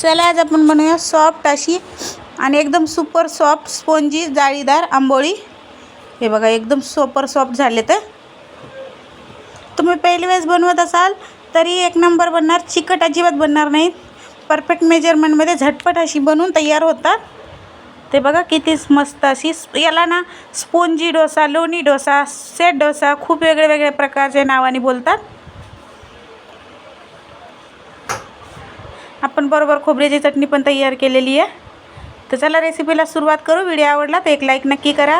चला आज आपण बनवूया सॉफ्ट अशी आणि एकदम सुपर सॉफ्ट स्पोंजी जाळीदार आंबोळी. हे बघा एकदम सुपर सॉफ्ट झाले तर. तुम्ही पहिली वेळेस बनवत असाल तरी एक नंबर बनणार चिकट अजिबात बनणार नाही. परफेक्ट मेजरमेंटमध्ये झटपट अशी बनवून तयार होतात. ते बघा किती मस्त अशी याला ना स्पोंजी डोसा लोणी डोसा सेट डोसा खूप वेगळे वेगळे प्रकारचे नावाने बोलतात. आपण बरोबर खोबऱ्याची चटणी पण तयार केलेली आहे. तर चला रेसिपीला सुरुवात करू. व्हिडिओ आवडला तर एक लाईक नक्की करा.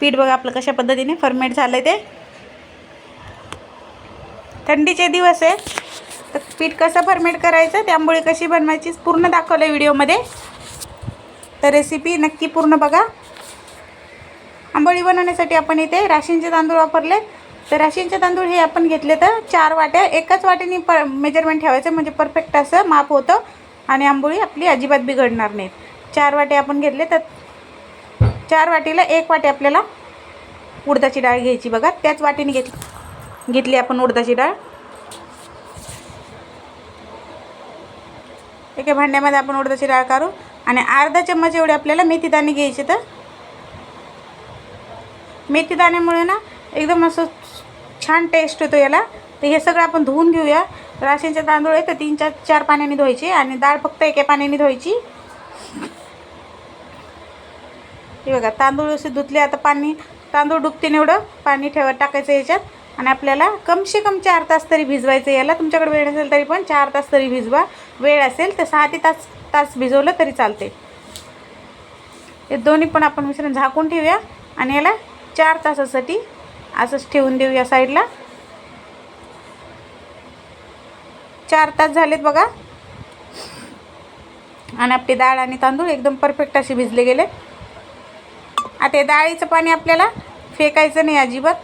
पीठ बघा आपलं कशा पद्धतीने फर्मेट झालं आहे ते. थंडीचे दिवस आहे. तर पीठ कसं फर्मेट करायचं ते आंबोळी कशी बनवायची पूर्ण दाखवलं आहे व्हिडिओमध्ये तर रेसिपी नक्की पूर्ण बघा. आंबोळी बनवण्यासाठी आपण इथे राशींचे तांदूळ वापरले तर राशींचे तांदूळ हे आपण घेतले तर चार वाट्या एकाच वाट्याने प मेजरमेंट ठेवायचं म्हणजे परफेक्ट असं माप होतं आणि आंबोळी आपली अजिबात बिघडणार नाहीत. चार वाटे आपण घेतले तर चार वाटीला एक वाटी आपल्याला उडदाची डाळ घ्यायची बघा. त्याच वाटीने घेतली घेतली आपण उडदाची डाळ. एका भांड्यामध्ये आपण उडदाची डाळ काढू आणि अर्धा चम्मच एवढे आपल्याला मेथीदाणे घ्यायचे तर. मेथीदाण्यामुळे ना एकदम असं छान टेस्ट येतो याला. तर हे सगळं आपण धुवून घेऊया. राशनचे तांदूळ आहे तर तीन चार चार पाण्याने धुवायचे आणि डाळ फक्त एका पाण्याने धुवायची. हे बघा तांदूळ असे धुतले आता पाणी तांदूळ डुबतीने एवढं पाणी ठेवा टाकायचं याच्यात. आणि आपल्याला कमसे कम चार तास तरी भिजवायचं याला. तुमच्याकडे वेळ असेल तरी पण चार तास तरी भिजवा. वेळ असेल तर सहा ते तास तास भिजवलं तरी चालते हे दोन्ही पण आपण मिश्रण झाकून ठेवूया. आणि याला चार तासासाठी असंच ठेवून देऊ या साईडला चार तास झालेत बघा. आणि आपली डाळ आणि तांदूळ एकदम परफेक्ट असे भिजले गेले आता हे डाळीचं पाणी आपल्याला फेकायचं नाही अजिबात.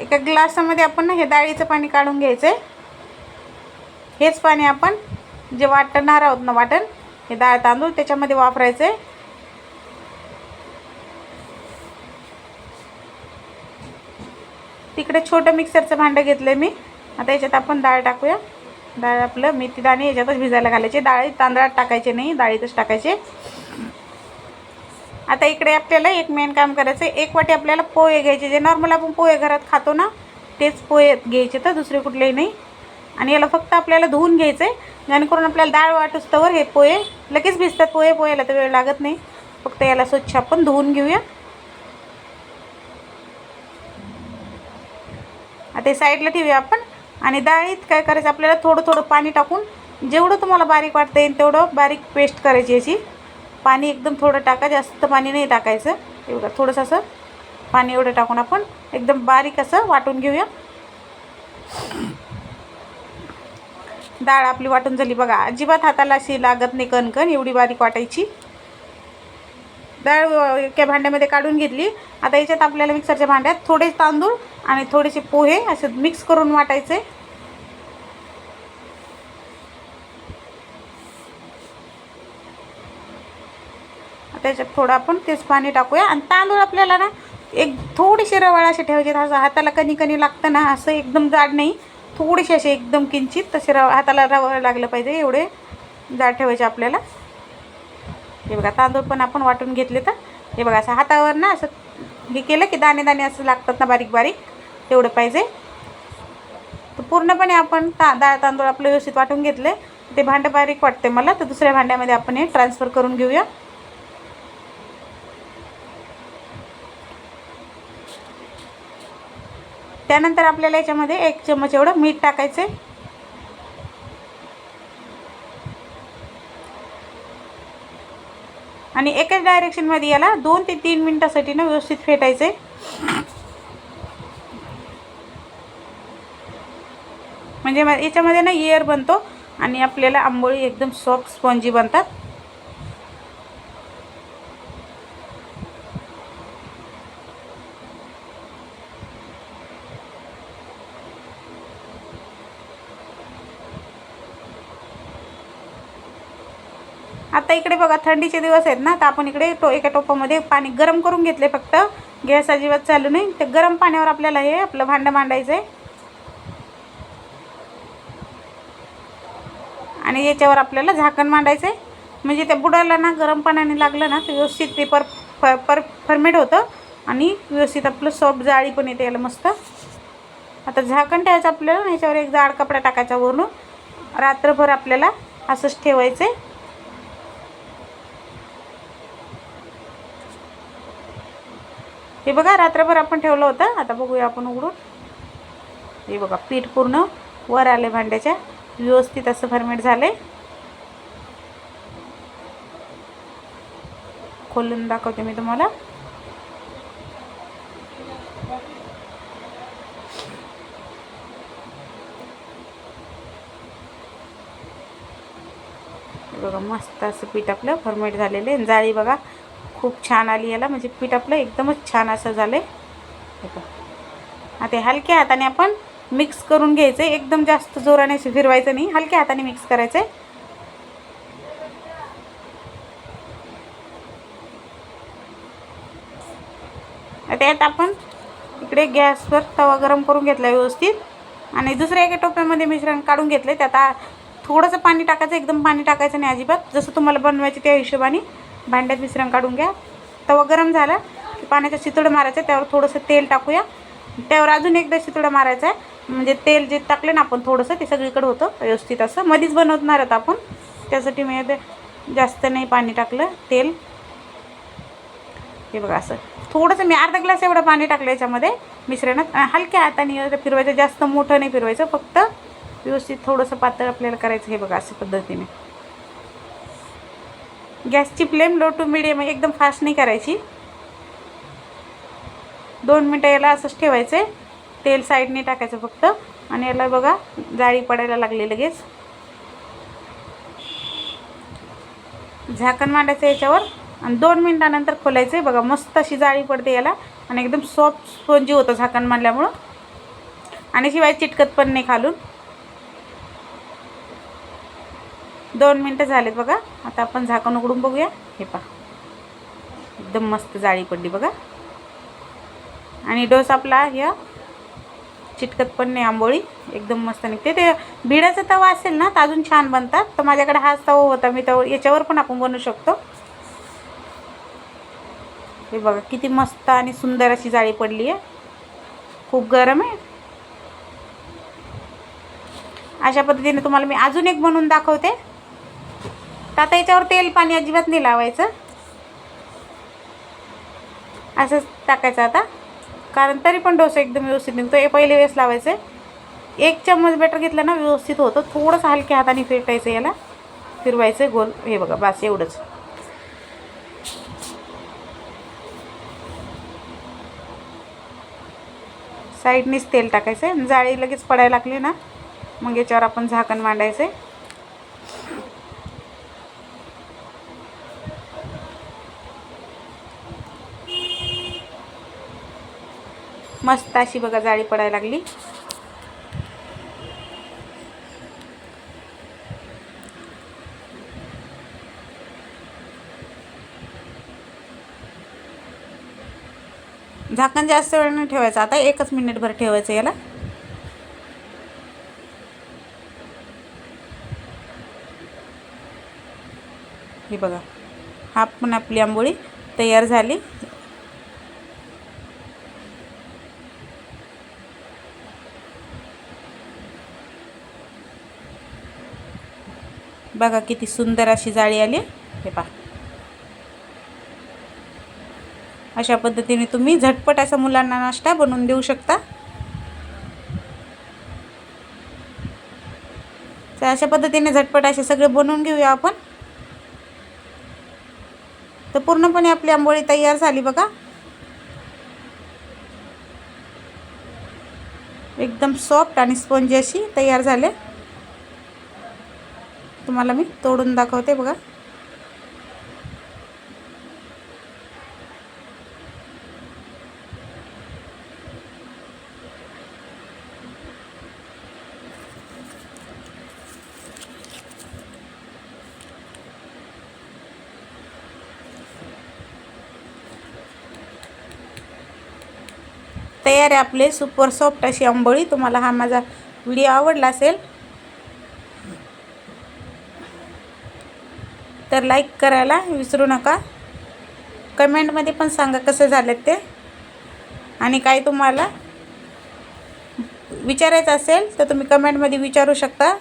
एका ग्लासामध्ये आपण ना हे डाळीचं पाणी काढून घ्यायचं आहे हेच पाणी आपण जे वाटणार आहोत ना वाटण हे डाळ तांदूळ त्याच्यामध्ये वापरायचं आहे तिकडे छोटं मिक्सरचं भांडं घेतलं आहे मी. आता याच्यात आपण डाळ टाकूया. डाळ आपलं मेथी दाणे याच्यातच भिजायला घालायचे. डाळी तांदळात टाकायचे नाही डाळीतच टाकायचे. आता इकडे आपल्याला एक मेन काम करायचं आहे एक वाटी आपल्याला पोहे घ्यायचे. जे नॉर्मल आपण पोहे घरात खातो ना तेच पोहे घ्यायचे तर दुसरे कुठलेही नाही. आणि याला फक्त आपल्याला धुवून घ्यायचं आहे जेणेकरून आपल्याला डाळ वाटुस्तवर हे पोहे लगेच भिजतात. पोहे पोह्याला तर वेळ लागत नाही. फक्त याला स्वच्छ आपण धुवून घेऊया. आता हे साईडला ठेवूया आपण. आणि डाळीत काय करायचं आपल्याला थोडं थोडं पाणी टाकून जेवढं तुम्हाला बारीक वाटतं येईल तेवढं बारीक पेस्ट करायची याची. पाणी एकदम थोडं टाका जास्त पाणी नाही टाकायचं. एवढं थोडंसं असं पाणी एवढं टाकून आपण एकदम बारीक असं वाटून घेऊया. डाळ आपली वाटून झाली बघा. अजिबात हाताला अशी लागत नाही कणकण एवढी बारीक वाटायची. डाळ एका भांड्यामध्ये काढून घेतली. आता याच्यात आपल्याला मिक्सरच्या भांड्यात थोडे तांदूळ आणि थोडेसे पोहे असे मिक्स करून वाटायचे. त्याच्यात थोडं आपण तेच पाणी टाकूया. आणि तांदूळ आपल्याला ना एक थोडीशी रवाळ असे ठेवायचे असं हाताला कणी कणी लागतं ना असं एकदम जाड नाही. थोडेसे असे एकदम किंचित तसे रवा हाताला रवाळ लागलं पाहिजे एवढे जाड ठेवायचे आपल्याला. हे बघा तांदूळ पण आपण वाटून घेतले तर. हे बघा असं हातावर ना असं हे केलं की दाणे दाणे असं लागतात ना बारीक बारीक तेवढं पाहिजे. तर पूर्णपणे आपण ता डाळ तांदूळ आपलं व्यवस्थित वाटून घेतले. ते भांडं बारीक वाटते मला तर दुसऱ्या भांड्यामध्ये आपण हे ट्रान्सफर करून घेऊया. त्यानंतर आपल्याला याच्यामध्ये एक चमच एवढं मीठ टाकायचं आहे आणि एकाच डायरेक्शनमध्ये याला दोन ते तीन मिनटासाठी ना व्यवस्थित फेटायचं आहे म्हणजे याच्यामध्ये ना इयर बनतो आणि आपल्याला आंबोळी एकदम सॉफ्ट स्पॉन्जी बनतात. आता इकडे बघा थंडीचे दिवस आहेत ना तर आपण इकडे टो एका टोपामध्ये पाणी गरम करून घेतले फक्त. गॅस अजिबात चालू नाही. तर गरम पाण्यावर आपल्याला हे आपलं भांडं मांडायचं आहे आणि याच्यावर आपल्याला झाकण मांडायचं आहे म्हणजे त्या बुडाला ना गरम पाण्याने लागलं ना तर व्यवस्थित ते पर पर फर्मेट होतं. आणि व्यवस्थित आपलं सॉफ्ट जाळी पण येते याला मस्त. आता झाकण ठेवायचं आपल्याला ह्याच्यावर एक जाड कपडा टाकायचा वरून. रात्रभर आपल्याला असंच ठेवायचं आहे हे बघा रात्रभर आपण ठेवलं होतं. आता बघूया आपण उघडून. हे बघा पीठ पूर्ण वर आले भांड्याच्या. व्यवस्थित असं फर्मेट झालंय. खोलून दाखवते मी तुम्हाला. बघा मस्त असं पीठ आपलं फर्मेट झालेलं आहे. जाळी बघा खूप छान आली याला. म्हणजे पीठ आपलं एकदमच छान असं झालं आहे आता हलक्या हाताने आपण मिक्स करून घ्यायचं आहे एकदम जास्त जोराने फिरवायचं नाही. हलक्या हाताने मिक्स करायचं आहे आता आपण इकडे गॅसवर तवा गरम करून घेतला व्यवस्थित. आणि दुसऱ्या एका टोप्यामध्ये मिश्रण काढून घेतले त्यात थोडंसं पाणी टाकायचं. एकदम पाणी टाकायचं नाही अजिबात. जसं तुम्हाला बनवायचे त्या हिशोबाने. भांड्यात मिश्रण काढून घ्या. तवा गरम झाला की पाण्याचा शितोडं मारायचं त्यावर थोडंसं तेल टाकूया. त्यावर अजून एकदा शितोडा मारायचं आहे. म्हणजे तेल जे टाकले ना आपण थोडंसं ते सगळीकडे होतं व्यवस्थित असं. मधीच बनवणार आहोत आपण. त्यासाठी मी जास्त नाही पाणी टाकलं तेल. हे बघा असं. थोडंसं मी अर्धा ग्लास एवढं पाणी टाकलं याच्यामध्ये मिश्रणात. हलक्या हाताने फिरवायचं जास्त मोठं नाही फिरवायचं फक्त व्यवस्थित थोडंसं पातळ आपल्याला करायचं हे बघा अशा पद्धतीने. गॅसची फ्लेम लो टू मिडियम एकदम फास्ट नाही करायची. दोन मिनटं याला असंच ठेवायचं. आहे तेल साईडने टाकायचं फक्त. आणि याला बघा जाळी पडायला लागली लगेच. झाकण मांडायचं याच्यावर. आणि दोन मिनटानंतर खोलायचं आहे बघा मस्त अशी जाळी पडते याला. आणि एकदम सॉफ्ट स्पंजी होतं झाकण मांडल्यामुळं. आणि शिवाय चिटकत पण नाही खालून. दोन मिनटं झालेत बघा. आता आपण झाकण उघडून बघूया. हे पहा. एकदम मस्त जाळी पडली बघा. आणि डोस आपला ह्या चिटकत पण नाही आंबोळी. एकदम मस्त निघते. ते भिडाचा तवा असेल ना तर अजून छान बनतात. तर माझ्याकडे हाच तवा होता. मी तवा याच्यावर पण आपण बनवू शकतो. हे बघा किती मस्त आणि सुंदर अशी जाळी पडली आहे. खूप गरम आहे. अशा पद्धतीने तुम्हाला मी अजून एक बनवून दाखवते. तर आता याच्यावर तेल पाणी अजिबात नाही लावायचं. असंच टाकायचं आता. कारण तरी पण डोसा एकदम व्यवस्थित निघतो. हे पहिले वेळेस लावायचं. आहे एक चम्मच बेटर घेतलं ना व्यवस्थित होतं. थोडंसं हलक्या हाताने फिरटायचं याला. फिरवायचं गोल. हे बघा बास एवढंच. साईडनीच तेल टाकायचं. आहे जाळी लगेच पडायला लागली ना मग याच्यावर आपण झाकण मांडायचं. आहे मस्त अशी बघा जाळी पडायला लागली. झाकण जास्त वेळ नाही ठेवायचं. आता एकच मिनिटभर ठेवायचं याला. हे बघा. हा पण आपली आंबोळी तयार झाली. बघा किती सुंदर अशी जाळी आली. हे पहा. अशा पद्धतीने तुम्ही झटपट असा मुलांना नाश्ता बनवून देऊ शकता. तर अशा पद्धतीने झटपट असे सगळे बनवून घेऊया आपण. तर पूर्णपणे आपली आंबोळी तयार झाली बघा. एकदम सॉफ्ट आणि स्पंजी अशी तयार झाले. तुम्हाला मी तोडून दाखवते बघा. तयार आहे आपले सुपर सॉफ्ट अशी आंबोळी. तुम्हाला हा माझा व्हिडिओ आवडला असेल तर लाईक करायला विसरू नका. कमेंटमध्ये पण सांगा कसे झालेत ते. आणि काय तुम्हाला विचारायचं असेल तर तुम्ही कमेंटमध्ये विचारू शकता.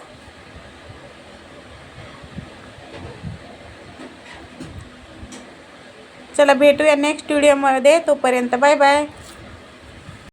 चला भेटूया नेक्स्ट व्हिडिओमध्ये तोपर्यंत बाय बाय